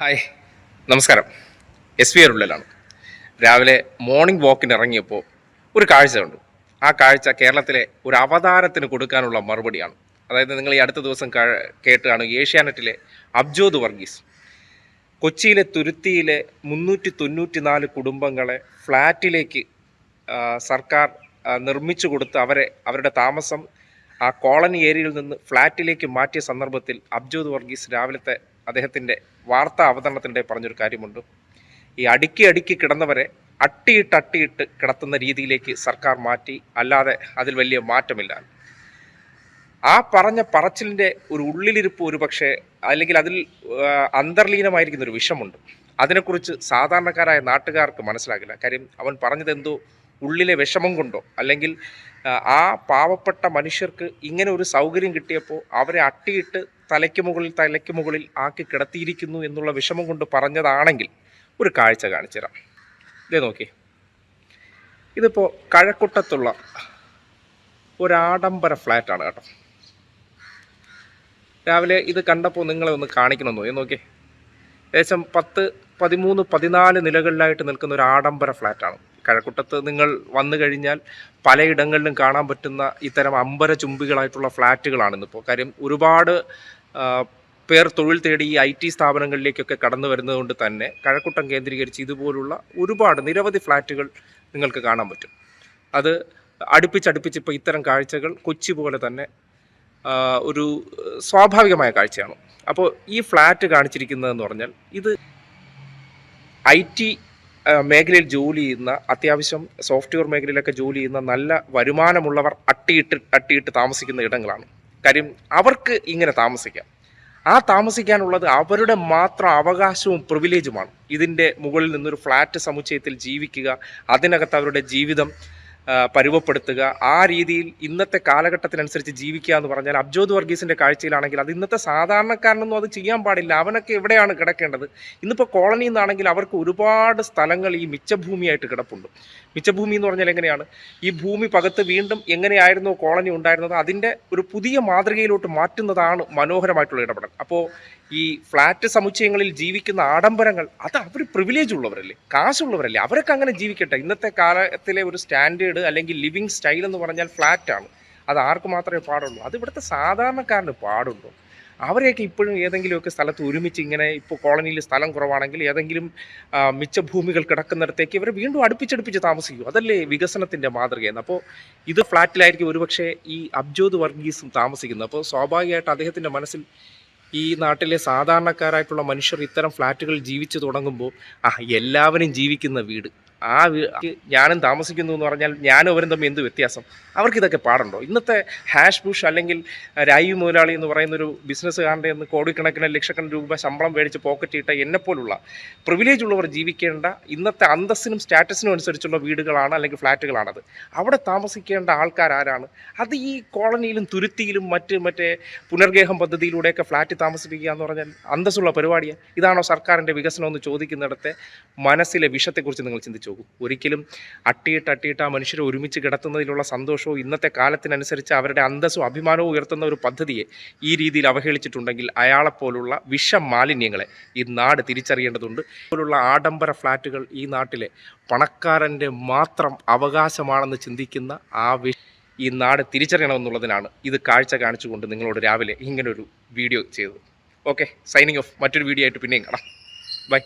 Hi. നമസ്കാരം. S V ഉള്ളിലാണ് രാവിലെ മോർണിംഗ് വാക്കിന് ഇറങ്ങിയപ്പോൾ ഒരു കാഴ്ച കണ്ടു. ആ കാഴ്ച കേരളത്തിലെ ഒരു അവതാരത്തിന് കൊടുക്കാനുള്ള മറുപടിയാണ്. അതായത് നിങ്ങൾ ഈ അടുത്ത ദിവസം കേട്ടാണ് ഏഷ്യാനെറ്റിലെ അബ്ജോദ് വർഗീസ്. കൊച്ചിയിലെ തുരുത്തിയിലെ മുന്നൂറ്റി തൊണ്ണൂറ്റി നാല് കുടുംബങ്ങളെ ഫ്ലാറ്റിലേക്ക് സർക്കാർ നിർമ്മിച്ചു കൊടുത്ത് അവരെ അവരുടെ താമസം ആ കോളനി ഏരിയയിൽ നിന്ന് ഫ്ലാറ്റിലേക്ക് മാറ്റിയ സന്ദർഭത്തിൽ അബ്ജോദ് വർഗീസ് രാവിലത്തെ അദ്ദേഹത്തിന്റെ വാർത്താ അവതരണത്തിനിടെ പറഞ്ഞൊരു കാര്യമുണ്ട്. ഈ അടുക്കി അടുക്കി കിടന്നവരെ അട്ടിയിട്ട് അട്ടിയിട്ട് കിടത്തുന്ന രീതിയിലേക്ക് സർക്കാർ മാറ്റി അല്ലാതെ അതിൽ വലിയ മാറ്റമില്ല. ആ പറഞ്ഞ പറച്ചിലിന്റെ ഒരു ഉള്ളിലിരിപ്പ് ഒരു പക്ഷേ അല്ലെങ്കിൽ അതിൽ അന്തർലീനമായിരിക്കുന്ന ഒരു വിഷമുണ്ട് അതിനെക്കുറിച്ച് സാധാരണക്കാരായ നാട്ടുകാർക്ക് മനസ്സിലാകില്ല. കാര്യം അവൻ പറഞ്ഞത് എന്തോ ഉള്ളിലെ വിഷമം കൊണ്ടോ അല്ലെങ്കിൽ ആ, പാവപ്പെട്ട മനുഷ്യർക്ക് ഇങ്ങനെ ഒരു സൗകര്യം കിട്ടിയപ്പോൾ അവരെ അട്ടിയിട്ട് തലയ്ക്ക് മുകളിൽ തലയ്ക്ക് മുകളിൽ ആക്കി കിടത്തിയിരിക്കുന്നു എന്നുള്ള വിഷമം കൊണ്ട് പറഞ്ഞതാണെങ്കിൽ ഒരു കാഴ്ച കാണിച്ചു തരാം. ഇതേ നോക്കി. ഇതിപ്പോൾ കഴക്കൂട്ടത്തുള്ള ഒരാഡംബര ഫ്ലാറ്റാണ് കേട്ടോ. രാവിലെ ഇത് കണ്ടപ്പോൾ നിങ്ങളെ ഒന്ന് കാണിക്കണമെന്ന്? തോന്നി നോക്കിയേ ഏകദേശം പത്ത് പതിമൂന്ന് പതിനാല് നിലകളിലായിട്ട് നിൽക്കുന്ന ഒരു ആഡംബര ഫ്ലാറ്റാണ്. കഴക്കൂട്ടത്ത് നിങ്ങൾ വന്നു കഴിഞ്ഞാൽ പലയിടങ്ങളിലും കാണാൻ പറ്റുന്ന ഇത്തരം അമ്പര ചുംബികളായിട്ടുള്ള ഫ്ലാറ്റുകളാണ് ഇന്നിപ്പോൾ കാര്യം ഒരുപാട് പേർ തൊഴിൽ തേടി ഈ ഐ ടി സ്ഥാപനങ്ങളിലേക്കൊക്കെ കടന്നു വരുന്നതുകൊണ്ട് തന്നെ കഴക്കൂട്ടം കേന്ദ്രീകരിച്ച് ഇതുപോലുള്ള ഒരുപാട് നിരവധി ഫ്ലാറ്റുകൾ നിങ്ങൾക്ക് കാണാൻ പറ്റും. അത് അടുപ്പിച്ചടുപ്പിച്ച് ഇപ്പോൾ ഇത്തരം കാഴ്ചകൾ കൊച്ചി പോലെ തന്നെ ഒരു സ്വാഭാവികമായ കാഴ്ചയാണ്. അപ്പോൾ ഈ ഫ്ലാറ്റ് കാണിച്ചിരിക്കുന്നതെന്ന് പറഞ്ഞാൽ ഇത് ഐ ടി മേഖലയിൽ ജോലി ചെയ്യുന്ന അത്യാവശ്യം സോഫ്റ്റ്വെയർ മേഖലയിലൊക്കെ ജോലി ചെയ്യുന്ന നല്ല വരുമാനമുള്ളവർ അട്ടിയിട്ട് അട്ടിയിട്ട് താമസിക്കുന്ന ഇടങ്ങളാണ്. കാര്യം അവർക്ക് ഇങ്ങനെ താമസിക്കാം. ആ താമസിക്കാനുള്ളത് അവരുടെ മാത്രം അവകാശവും പ്രിവിലേജുമാണ് ഇതിന്റെ മുകളിൽ നിന്നൊരു ഫ്ലാറ്റ് സമുച്ചയത്തിൽ ജീവിക്കുക അതിനകത്ത് അവരുടെ ജീവിതം പരുവപ്പെടുത്തുക. ആ രീതിയിൽ ഇന്നത്തെ കാലഘട്ടത്തിനനുസരിച്ച് ജീവിക്കുക എന്ന് പറഞ്ഞാൽ അബ്ജോദ് വർഗീസിന്റെ കാഴ്ചയിലാണെങ്കിൽ അത് ഇന്നത്തെ സാധാരണക്കാരനൊന്നും അത് ചെയ്യാൻ പാടില്ല. അവനൊക്കെ എവിടെയാണ് കിടക്കേണ്ടത്? ഇന്നിപ്പോൾ കോളനി നിന്നാണെങ്കിൽ അവർക്ക് ഒരുപാട് സ്ഥലങ്ങൾ ഈ മിച്ചഭൂമിയായിട്ട് കിടപ്പുണ്ട്. മിച്ചഭൂമി എന്ന് പറഞ്ഞാൽ എങ്ങനെയാണ്? ഈ ഭൂമി പകത്ത് വീണ്ടും എങ്ങനെയായിരുന്നു കോളനി ഉണ്ടായിരുന്നത്? അതിന്റെ ഒരു പുതിയ മാതൃകയിലോട്ട് മാറ്റുന്നതാണ് മനോഹരമായിട്ടുള്ള ഇടപെടൽ. അപ്പോൾ ഈ ഫ്ലാറ്റ് സമുച്ചയങ്ങളിൽ ജീവിക്കുന്ന ആഡംബരങ്ങൾ അത് അവർ പ്രിവിലേജ് ഉള്ളവരല്ലേ? കാശുള്ളവരല്ലേ? അവരൊക്കെ അങ്ങനെ ജീവിക്കട്ടെ. ഇന്നത്തെ കാലത്തിലെ ഒരു സ്റ്റാൻഡേർഡ് അല്ലെങ്കിൽ ലിവിങ് സ്റ്റൈൽ എന്ന് പറഞ്ഞാൽ ഫ്ലാറ്റാണ്. അത് ആർക്ക് മാത്രമേ പാടുള്ളൂ? അത് ഇവിടുത്തെ സാധാരണക്കാരന് പാടുള്ളൂ. അവരെയൊക്കെ ഇപ്പോഴും ഏതെങ്കിലുമൊക്കെ സ്ഥലത്ത് ഒരുമിച്ച് ഇങ്ങനെ ഇപ്പോൾ കോളനിയിൽ സ്ഥലം കുറവാണെങ്കിൽ ഏതെങ്കിലും മിച്ച ഭൂമികൾ കിടക്കുന്നിടത്തേക്ക് ഇവർ വീണ്ടും അടുപ്പിച്ചടുപ്പിച്ച് താമസിക്കും. അതല്ലേ വികസനത്തിന്റെ മാതൃകയെന്ന് അപ്പോൾ ഇത് ഫ്ലാറ്റിലായിരിക്കും ഒരുപക്ഷെ ഈ അബ്ജോദ് വർഗീസും താമസിക്കുന്നത്. അപ്പോൾ സ്വാഭാവികമായിട്ട് അദ്ദേഹത്തിന്റെ മനസ്സിൽ ഈ നാട്ടിലെ സാധാരണക്കാരായിട്ടുള്ള മനുഷ്യർ ഇത്തരം ഫ്ലാറ്റുകളിൽ ജീവിച്ചു തുടങ്ങുമ്പോൾ ആ എല്ലാവരും ജീവിക്കുന്ന വീട്. ആ ഞാനും താമസിക്കുന്നു എന്ന് പറഞ്ഞാൽ ഞാനും അവരും തമ്മിൽ എന്ത് വ്യത്യാസം? അവർക്കിതൊക്കെ പാടുണ്ടോ? ഇന്നത്തെ ഹാഷ് ബുഷ് അല്ലെങ്കിൽ രായു മുതലാളി എന്ന് പറയുന്ന ഒരു ബിസിനസ്സുകാരന്റെ നിന്ന് കോടിക്കണക്കിന് ലക്ഷക്കണക്കിന് രൂപ ശമ്പളം മേടിച്ച് പോക്കറ്റ് ഇട്ട എന്നെപ്പോലുള്ള പ്രിവിലേജ് ഉള്ളവർ ജീവിക്കേണ്ട ഇന്നത്തെ അന്തസ്സിനും സ്റ്റാറ്റസിനും അനുസരിച്ചുള്ള വീടുകളാണ് അല്ലെങ്കിൽ ഫ്ലാറ്റുകളാണത്. അവിടെ താമസിക്കേണ്ട ആൾക്കാർ ആരാണ്? അത് ഈ കോളനിയിലും തുരുത്തിയിലും മറ്റ് മറ്റേ പുനർഗേഹം പദ്ധതിയിലൂടെയൊക്കെ ഫ്ലാറ്റ് താമസിപ്പിക്കുക എന്ന് പറഞ്ഞാൽ അന്തസ്സുള്ള പരിപാടിയാണ് ഇതാണോ സർക്കാരിന്റെ വികസനം എന്ന് ചോദിക്കുന്നിടത്തെ മനസ്സിലെ വിഷത്തെക്കുറിച്ച് നിങ്ങൾ ചിന്തിച്ചു നോക്കൂ ഒരിക്കലും അട്ടിയിട്ട് അട്ടിയിട്ട് ആ മനുഷ്യരെ ഒരുമിച്ച് കിടത്തുന്നതിലുള്ള സന്തോഷവും ഇന്നത്തെ കാലത്തിനനുസരിച്ച് അവരുടെ അന്തസ്സും അഭിമാനവും ഉയർത്തുന്ന ഒരു പദ്ധതിയെ ഈ രീതിയിൽ അവഹേളിച്ചിട്ടുണ്ടെങ്കിൽ അയാളെപ്പോലുള്ള വിഷമാലിന്യങ്ങളെ ഈ നാട് തിരിച്ചറിയേണ്ടതുണ്ട്. പോലുള്ള ആഡംബര ഫ്ലാറ്റുകൾ ഈ നാട്ടിലെ പണക്കാരന്റെ മാത്രം അവകാശമാണെന്ന് ചിന്തിക്കുന്ന ആ വി ഈ നാട് തിരിച്ചറിയണമെന്നുള്ളതിനാണ് ഇത് കാഴ്ച കാണിച്ചുകൊണ്ട് നിങ്ങളോട് രാവിലെ ഇങ്ങനൊരു വീഡിയോ ചെയ്തത്. Okay signing off. മറ്റൊരു വീഡിയോ ആയിട്ട് പിന്നെയും കാണാം. ബൈ.